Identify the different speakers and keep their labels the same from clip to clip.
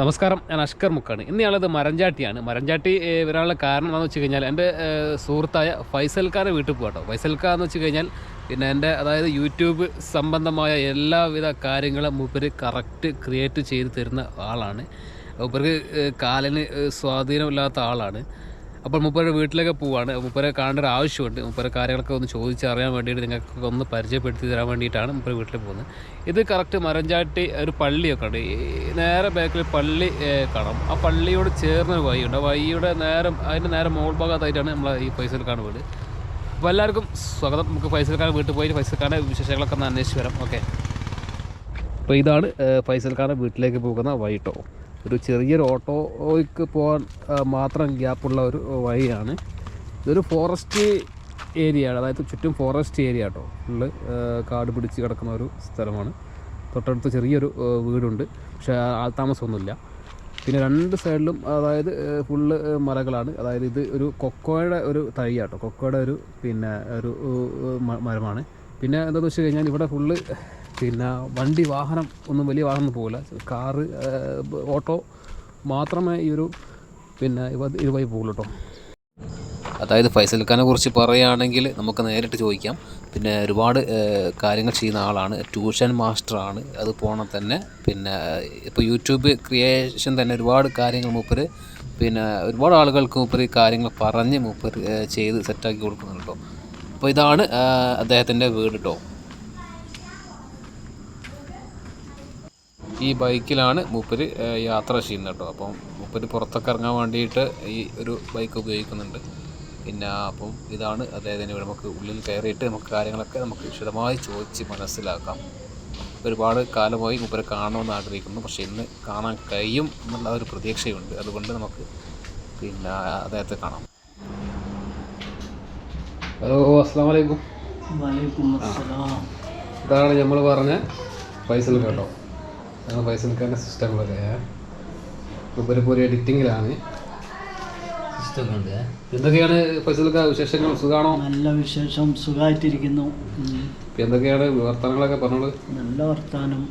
Speaker 1: നമസ്കാരം ഞാൻ അഷ്കർ മുക്കാണ്. ഇന്നയാളത് മരഞ്ചാട്ടിയാണ് മരഞ്ചാട്ടി വരാനുള്ള കാരണം എന്താണെന്ന് വെച്ച് കഴിഞ്ഞാൽ എന്റെ സുഹൃത്തായ ഫൈസൽക്കാരെ വീട്ടിൽ പോകട്ടോ ഫൈസൽക്ക എന്ന് വെച്ച് കഴിഞ്ഞാൽ പിന്നെ എന്റെ അതായത് യൂട്യൂബ് സംബന്ധമായ എല്ലാവിധ കാര്യങ്ങളും മൂപ്പര് കറക്റ്റ് ക്രിയേറ്റ് ചെയ്ത് തരുന്ന ആളാണ്. മൂപ്പർക്ക് കാലിന് സ്വാധീനമില്ലാത്ത ആളാണ്. അപ്പോൾ മുപ്പരെ വീട്ടിലേക്ക് പോവാണ്. മുപ്പരെ കാണേണ്ട ഒരു ആവശ്യമുണ്ട്. മുപ്പരെ കാര്യങ്ങളൊക്കെ ഒന്ന് ചോദിച്ചറിയാൻ വേണ്ടിയിട്ട് നിങ്ങൾക്ക് ഒന്ന് പരിചയപ്പെടുത്തി തരാൻ വേണ്ടിയിട്ടാണ് മുപ്പര വീട്ടിൽ പോകുന്നത്. ഇത് കറക്റ്റ് മരഞ്ചാട്ടി ഒരു പള്ളിയൊക്കെ ഉണ്ട്. നേരെ ബാക്കിൽ പള്ളി കാണാം. ആ പള്ളിയോട് ചേർന്ന വഴിയുണ്ട്. ആ വഴിയുടെ നേരം അതിന്റെ നേരെ മോൾ ഭാഗത്തായിട്ടാണ് നമ്മൾ ഈ ഫൈസൽക്കാണ് വീട്. അപ്പോൾ എല്ലാവർക്കും സ്വാഗതം. നമുക്ക് ഫൈസൽക്കാരുടെ വീട്ടിൽ പോയി ഫൈസൽക്കാരുടെ വിശേഷങ്ങളൊക്കെ ഒന്ന് അന്വേഷിച്ച് വരാം. ഓക്കെ. അപ്പോൾ ഇതാണ് ഏഹ്, ഫൈസൽഖാന്റെ വീട്ടിലേക്ക് പോകുന്ന വഴിട്ടോ ഒരു ചെറിയൊരു ഓട്ടോയ്ക്ക് പോകാൻ മാത്രം ഗ്യാപ്പുള്ള ഒരു വഴിയാണ്. ഇതൊരു ഫോറസ്റ്റ് ഏരിയയാണ് അതായത് ചുറ്റും ഫോറസ്റ്റ് ഏരിയ കേട്ടോ ഫുള്ള് കാട് പിടിച്ച് കിടക്കുന്ന ഒരു സ്ഥലമാണ്. തൊട്ടടുത്ത് ചെറിയൊരു വീടുണ്ട്. പക്ഷേ ആൾ താമസമൊന്നുമില്ല പിന്നെ രണ്ട് സൈഡിലും അതായത് ഫുള്ള് മരങ്ങളാണ് അതായത് ഇത് ഒരു കൊക്കോയുടെ ഒരു തൈയാട്ടോ. കൊക്കോയുടെ ഒരു പിന്നെ ഒരു മരമാണ്. പിന്നെ എന്താണെന്ന് വെച്ച് കഴിഞ്ഞാൽ ഇവിടെ ഫുള്ള് പിന്നെ വണ്ടി വാഹനം ഒന്നും വലിയ വാഹനം പോകില്ല കാറ് ഓട്ടോ മാത്രമേ ഈ ഒരു പിന്നെ ഇതുവഴി പോകുള്ളൂ കേട്ടോ അതായത് ഫൈസൽ ഖാനെ കുറിച്ച് പറയുകയാണെങ്കിൽ നമുക്ക് നേരിട്ട് ചോദിക്കാം. പിന്നെ ഒരുപാട് കാര്യങ്ങൾ ചെയ്യുന്ന ആളാണ്. ട്യൂഷൻ മാസ്റ്ററാണ്. അത് പോണ തന്നെ പിന്നെ ഇപ്പോൾ യൂട്യൂബ് ക്രിയേഷൻ തന്നെ ഒരുപാട് കാര്യങ്ങൾ മൂപ്പര് പിന്നെ ഒരുപാട് ആളുകൾക്ക് മൂപ്പര് കാര്യങ്ങൾ പറഞ്ഞ് മൂപ്പര് ഏഹ്, ചെയ്ത് സെറ്റാക്കി കൊടുക്കുന്നുണ്ട് അപ്പോൾ ഇതാണ് അദ്ദേഹത്തിന്റെ വീട് കേട്ടോ ഈ ബൈക്കിലാണ് മൂപ്പര് യാത്ര ചെയ്യുന്നത് കേട്ടോ. അപ്പം മൂപ്പര് പുറത്തൊക്കെ ഇറങ്ങാൻ വേണ്ടിയിട്ട് ഈ ഒരു ബൈക്ക് ഉപയോഗിക്കുന്നുണ്ട്. പിന്നെ അപ്പം ഇതാണ് അദ്ദേഹത്തിന് നമുക്ക് ഉള്ളിൽ കയറിയിട്ട് നമുക്ക് കാര്യങ്ങളൊക്കെ നമുക്ക് വിശദമായി ചോദിച്ച് മനസ്സിലാക്കാം. ഒരുപാട് കാലമായി മൂപ്പരെ കാണണമെന്ന് ആഗ്രഹിക്കുന്നു. പക്ഷേ ഇന്ന് കാണാൻ കഴിയും എന്നുള്ള ഒരു പ്രതീക്ഷയുണ്ട്. അതുകൊണ്ട് നമുക്ക് പിന്നെ അദ്ദേഹത്തെ കാണാം. ഹലോ അസ്സാം വലൈക്കും ഇതാണ് നമ്മൾ പറഞ്ഞ ഫൈസൽ കേട്ടോ ഞങ്ങൾ ഫൈസൽ ഖാന്റെ സിസ്റ്റങ്ങളൊക്കെ മൂപ്പരിപ്പോൾ ഒരു എഡിറ്റിങ്ങിലാണ് എന്തൊക്കെയാണ് ഫൈസൽ ഖാൻ വിശേഷങ്ങൾ? സുഖാണോ?
Speaker 2: നല്ല വിശേഷം. സുഖമായിട്ടിരിക്കുന്നു
Speaker 1: എന്തൊക്കെയാണ് വർത്തമാനങ്ങളൊക്കെ പറഞ്ഞോളൂ.
Speaker 2: നല്ല വർത്തമാനം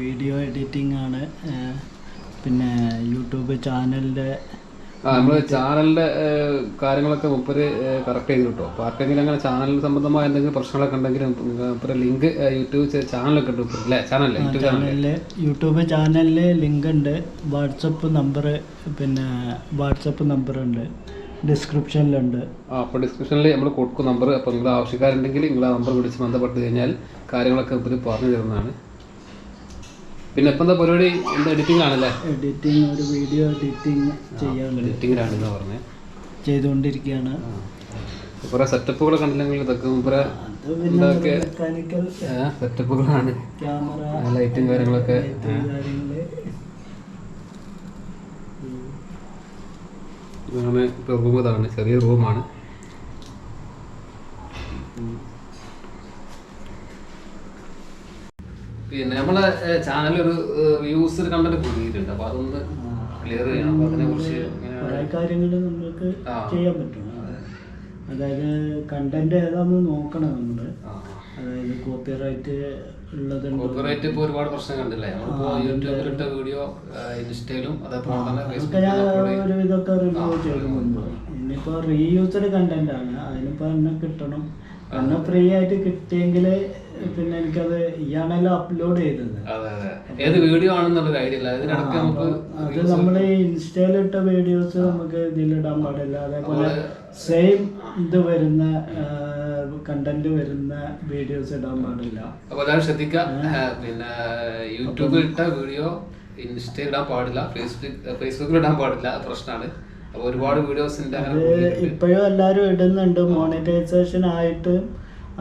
Speaker 2: വീഡിയോ എഡിറ്റിംഗ് ആണ്. പിന്നെ യൂട്യൂബ്
Speaker 1: ചാനലിന്റെ നമ്മൾ ചാനലിന്റെ കാര്യങ്ങളൊക്കെ മുപ്പര് കറക്റ്റ് ചെയ്ത് കിട്ടും അപ്പോൾ ആർക്കെങ്കിലും അങ്ങനെ ചാനൽ സംബന്ധമായ എന്തെങ്കിലും പ്രശ്നങ്ങളൊക്കെ ഉണ്ടെങ്കിൽ മുപ്പര് ലിങ്ക് യൂട്യൂബ് ചാനലൊക്കെ ഉണ്ട് അല്ലേ യൂട്യൂബ് ചാനലിൽ
Speaker 2: ചാനലിൽ യൂട്യൂബ് ചാനലിൽ ലിങ്ക് ഉണ്ട്. വാട്സപ്പ് നമ്പർ പിന്നെ വാട്സപ്പ് നമ്പർ ഉണ്ട്. ഡിസ്ക്രിപ്ഷനിലുണ്ട്
Speaker 1: ആ അപ്പൊ ഡിസ്ക്രിപ്ഷനിൽ നമ്മൾ കൊടുക്കും നമ്പർ അപ്പൊ നിങ്ങൾ ആവശ്യക്കാരുണ്ടെങ്കിൽ നിങ്ങൾ ആ നമ്പർ വിളിച്ച് ബന്ധപ്പെട്ട് കഴിഞ്ഞാൽ കാര്യങ്ങളൊക്കെ മുപ്പര് പറഞ്ഞു തരുന്നതാണ്. പിന്നെ ഇപ്പം എന്താ പരിപാടി? എന്താ എഡിറ്റിംഗ് ആണല്ലേ?
Speaker 2: എഡിറ്റിംഗ് ഒരു വീഡിയോ എഡിറ്റിംഗ്
Speaker 1: എഡിറ്റിങ്ങിലാണ് എന്ന് പറഞ്ഞത്
Speaker 2: ചെയ്തുകൊണ്ടിരിക്കുകയാണ്.
Speaker 1: കുറെ സെറ്റപ്പുകൾ കണ്ടില്ലെങ്കിൽ ഇതൊക്കെ
Speaker 2: കുറെ ഇതൊക്കെ
Speaker 1: സെറ്റപ്പുകളാണ്
Speaker 2: ക്യാമറ
Speaker 1: ലൈറ്റും കാര്യങ്ങളൊക്കെ.
Speaker 2: കാര്യങ്ങൾ.
Speaker 1: ഇതാണ് ഇപ്പോൾ റൂം ഇതാണ് ചെറിയ റൂമാണ് പിന്നെ നമ്മളെ ചാനലിൽ ഒരു വ്യൂസ് കണ്ടന്റ് കൂടിയിട്ടുണ്ട്. അപ്പൊ അതൊന്ന് ക്ലിയർ ചെയ്യണം അപ്പൊ അതിനെ കുറിച്ച്
Speaker 2: കുറെ കാര്യങ്ങൾ ചെയ്യാൻ പറ്റും. അതായത് കണ്ടന്റ് ഏതാന്ന് നോക്കണം നമ്മൾ. അതായത് കോപ്പിറൈറ്റ്
Speaker 1: കോപ്പിറൈറ്റ് ഇപ്പോൾ ഒരുപാട് പ്രശ്നം കണ്ടില്ലേ? യൂട്യൂബിൽ ഇട്ട വീഡിയോ ഇൻസ്റ്റയിലും അതേപോലെ തന്നെ
Speaker 2: ഒരു ഇതൊക്കെ റിവ്യൂ ചെയ്യുന്നുണ്ട് ഇനിയിപ്പോ റീയൂസ്ഡ് കണ്ടന്റ് ആണ്. അതിനിപ്പോ എന്നെ കിട്ടണം. എന്നെ ഫ്രീ ആയിട്ട് കിട്ടിയെങ്കിൽ പിന്നെ എനിക്കത് ഇയാണല്ലോ അപ്ലോഡ് ചെയ്തത്.
Speaker 1: ഏത് വീഡിയോ ആണെന്നുള്ള നമുക്ക്
Speaker 2: അത് നമ്മൾ ഇൻസ്റ്റയിലിട്ട വീഡിയോസ് നമുക്ക് ഇതിലിടാൻ പാടില്ല. അതേപോലെ സെയിം ഇത് വരുന്ന കണ്ടന്റ് വരുന്ന വീഡിയോസ് ഇടാൻ പാടില്ല.
Speaker 1: അപ്പോൾ എല്ലാവരും ശ്രദ്ധിക്കുക. പിന്നെ യൂട്യൂബിൽ ഇട്ട വീഡിയോ ഇൻസ്റ്റയിൽ ഇടാൻ പാടില്ല. ഫേസ്ബുക്ക് ഫേസ്ബുക്കിൽ ഇടാൻ പാടില്ല. പ്രശ്നമാണ്. ഒരുപാട് വീഡിയോസ്
Speaker 2: ഇപ്പോഴും എല്ലാവരും ഇടുന്നുണ്ട്. മോണിറ്റൈസേഷൻ ആയിട്ട്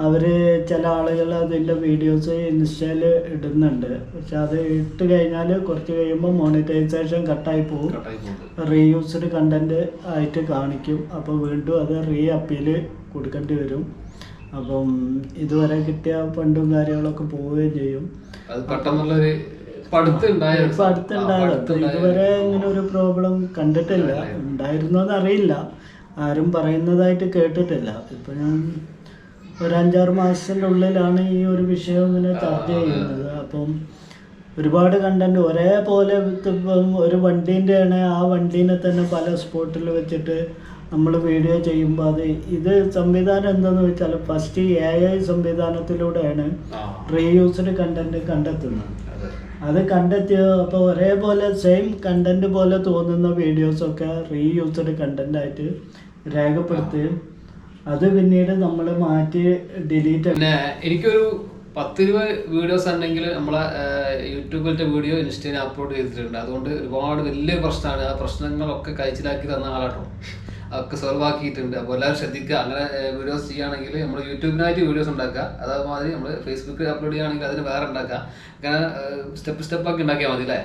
Speaker 2: അവർ ചില ആളുകൾ അതിന്റെ വീഡിയോസ് ഇൻസ്റ്റയിൽ ഇടുന്നുണ്ട്. പക്ഷെ അത് ഇട്ട് കഴിഞ്ഞാൽ കുറച്ച് കഴിയുമ്പോൾ മോണിറ്റൈസേഷൻ കട്ടായി പോകും. റീയൂസ്ഡ് കണ്ടന്റ് ആയിട്ട് കാണിക്കും. അപ്പോൾ വീണ്ടും അത് റീ അപ്പീൽ കൊടുക്കേണ്ടി വരും. അപ്പം ഇതുവരെ കിട്ടിയ ഫണ്ടും കാര്യങ്ങളൊക്കെ പോവുകയും ചെയ്യും.
Speaker 1: അത് പെട്ടെന്നുള്ളൊരു ഇപ്പം
Speaker 2: അടുത്തുണ്ടായത് ഇതുവരെ ഇങ്ങനെ ഒരു പ്രോബ്ലം കണ്ടിട്ടില്ല. ഉണ്ടായിരുന്നോന്ന് അറിയില്ല ആരും പറയുന്നതായിട്ട് കേട്ടിട്ടില്ല. ഇപ്പൊ ഞാൻ ഒരു അഞ്ചാറ് മാസത്തിന്റെ ഉള്ളിലാണ് ഈ ഒരു വിഷയം ഇങ്ങനെ ചർച്ച ചെയ്യുന്നത്. അപ്പം ഒരുപാട് കണ്ടന്റ് ഒരേപോലെ ഇപ്പം ഒരു വണ്ടീന്റെ ആണ് ആ വണ്ടീനെ തന്നെ പല സ്പോട്ടിൽ വെച്ചിട്ട് നമ്മൾ വീഡിയോ ചെയ്യുമ്പോൾ അത് ഇത് സംവിധാനം എന്താണെന്ന് വെച്ചാൽ ഫസ്റ്റ് എ ഐ സംവിധാനത്തിലൂടെയാണ് റീയൂസ്ഡ് കണ്ടന്റ് കണ്ടെത്തുന്നത്. അത് കണ്ടെത്തിയ അപ്പോൾ ഒരേപോലെ സെയിം കണ്ടന്റ് പോലെ തോന്നുന്ന വീഡിയോസൊക്കെ റീയൂസ്ഡ് കണ്ടന്റ് ആയിട്ട് രേഖപ്പെടുത്തുകയും അത് പിന്നീട് നമ്മൾ മാറ്റി ഡിലീറ്റ്
Speaker 1: പിന്നെ എനിക്കൊരു രൂപ വീഡിയോസ് ഉണ്ടെങ്കിൽ നമ്മളെ യൂട്യൂബിലത്തെ വീഡിയോ ഇൻസ്റ്റയിൽ അപ്ലോഡ് ചെയ്തിട്ടുണ്ട്. അതുകൊണ്ട് ഒരുപാട് വലിയ പ്രശ്നമാണ്. ആ പ്രശ്നങ്ങളൊക്കെ കഴിച്ചിലാക്കി തന്ന ആളാട്ടോ. അതൊക്കെ സോൾവ് ആക്കിയിട്ടുണ്ട്. അപ്പോൾ എല്ലാവരും ശ്രദ്ധിക്കുക. അങ്ങനെ വീഡിയോസ് ചെയ്യുകയാണെങ്കിൽ നമ്മൾ യൂട്യൂബിനായിട്ട് വീഡിയോസ് ഉണ്ടാക്കുക. അതേമാതിരി നമ്മൾ ഫേസ്ബുക്കിൽ അപ്ലോഡ് ചെയ്യുകയാണെങ്കിൽ അതിന് വേറെ ഉണ്ടാക്കുക. അങ്ങനെ സ്റ്റെപ്പ് സ്റ്റെപ്പ് ആക്കി ഉണ്ടാക്കിയാൽ മതി അല്ലേ?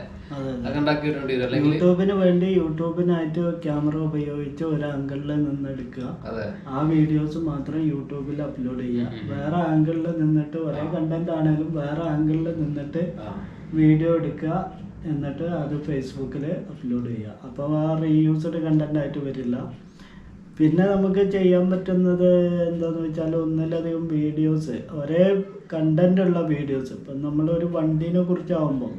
Speaker 2: യൂട്യൂബിന് വേണ്ടി യൂട്യൂബിനായിട്ട് ക്യാമറ ഉപയോഗിച്ച് ഒരു ആംഗിളിൽ നിന്ന് എടുക്കുക
Speaker 1: അതെ.
Speaker 2: ആ വീഡിയോസ് മാത്രം യൂട്യൂബിൽ അപ്ലോഡ് ചെയ്യുക. വേറെ ആംഗിളിൽ നിന്നിട്ട് ഒരേ കണ്ടന്റ് ആണെങ്കിലും വേറെ ആംഗിളിൽ നിന്നിട്ട് വീഡിയോ എടുക്കുക. എന്നിട്ട് അത് ഫേസ്ബുക്കിൽ അപ്ലോഡ് ചെയ്യുക. അപ്പോൾ ആ റീയൂസ്ഡ് കണ്ടന്റ് ആയിട്ട് വരില്ല. പിന്നെ നമുക്ക് ചെയ്യാൻ പറ്റുന്നത് എന്താന്ന് വെച്ചാൽ ഒന്നിലധികം വീഡിയോസ് ഒരേ കണ്ടന്റ് ഉള്ള വീഡിയോസ് ഇപ്പം നമ്മളൊരു വണ്ടീനെ കുറിച്ചാവുമ്പോൾ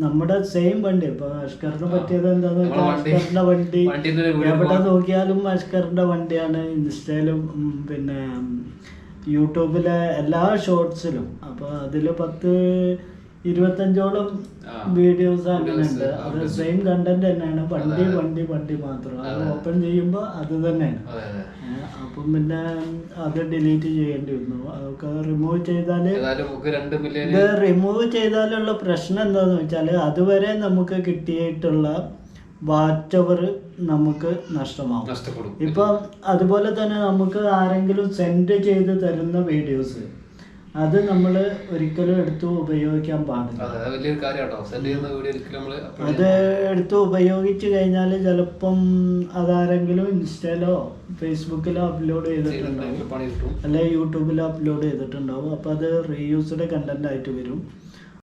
Speaker 2: നമ്മുടെ സെയിം വണ്ടി. ഇപ്പൊ അഷ്കറിന് പറ്റിയത് എന്താന്ന് വെച്ചാൽ
Speaker 1: വണ്ടി-
Speaker 2: അഷ്കറിന്റെ വണ്ടി എവിടെ നോക്കിയാലും അഷ്കറിന്റെ വണ്ടിയാണ്. ഇൻസ്റ്റയിലും പിന്നെ യൂട്യൂബിലെ എല്ലാ ഷോർട്സിലും അപ്പൊ അതിൽ പത്ത് ഇരുപത്തഞ്ചോളം. വീഡിയോസ് അങ്ങനെ
Speaker 1: Videos,
Speaker 2: ഉണ്ട് അത് സെയിം കണ്ടന്റ് തന്നെയാണ്. വണ്ടി. വണ്ടി വണ്ടി മാത്രം. അത് ഓപ്പൺ ചെയ്യുമ്പോൾ അത് തന്നെയാണ്. അപ്പം പിന്നെ അത് ഡിലീറ്റ് ചെയ്യേണ്ടി വന്നു. അതൊക്കെ റിമൂവ്
Speaker 1: ചെയ്താൽ
Speaker 2: ഇത് റിമൂവ് ചെയ്താലുള്ള പ്രശ്നം എന്താന്ന് വെച്ചാൽ അതുവരെ നമുക്ക് കിട്ടിയിട്ടുള്ള വാച്ച് അവർ നമുക്ക്
Speaker 1: നഷ്ടമാകും
Speaker 2: ഇപ്പം അതുപോലെ തന്നെ നമുക്ക് ആരെങ്കിലും സെൻഡ് ചെയ്ത് തരുന്ന വീഡിയോസ് അത് നമ്മൾ ഒരിക്കലും എടുത്ത് ഉപയോഗിക്കാൻ പാടില്ല.
Speaker 1: അതെ
Speaker 2: എടുത്ത് ഉപയോഗിച്ച് കഴിഞ്ഞാൽ ചിലപ്പം അതാരെങ്കിലും ഇൻസ്റ്റയിലോ ഫേസ്ബുക്കിലോ അപ്ലോഡ് ചെയ്തിട്ടുണ്ടാവും. അല്ലെ യൂട്യൂബിൽ അപ്ലോഡ് ചെയ്തിട്ടുണ്ടാവും. അപ്പോൾ അത് റീയൂസ്ഡ് കണ്ടന്റ് ആയിട്ട് വരും.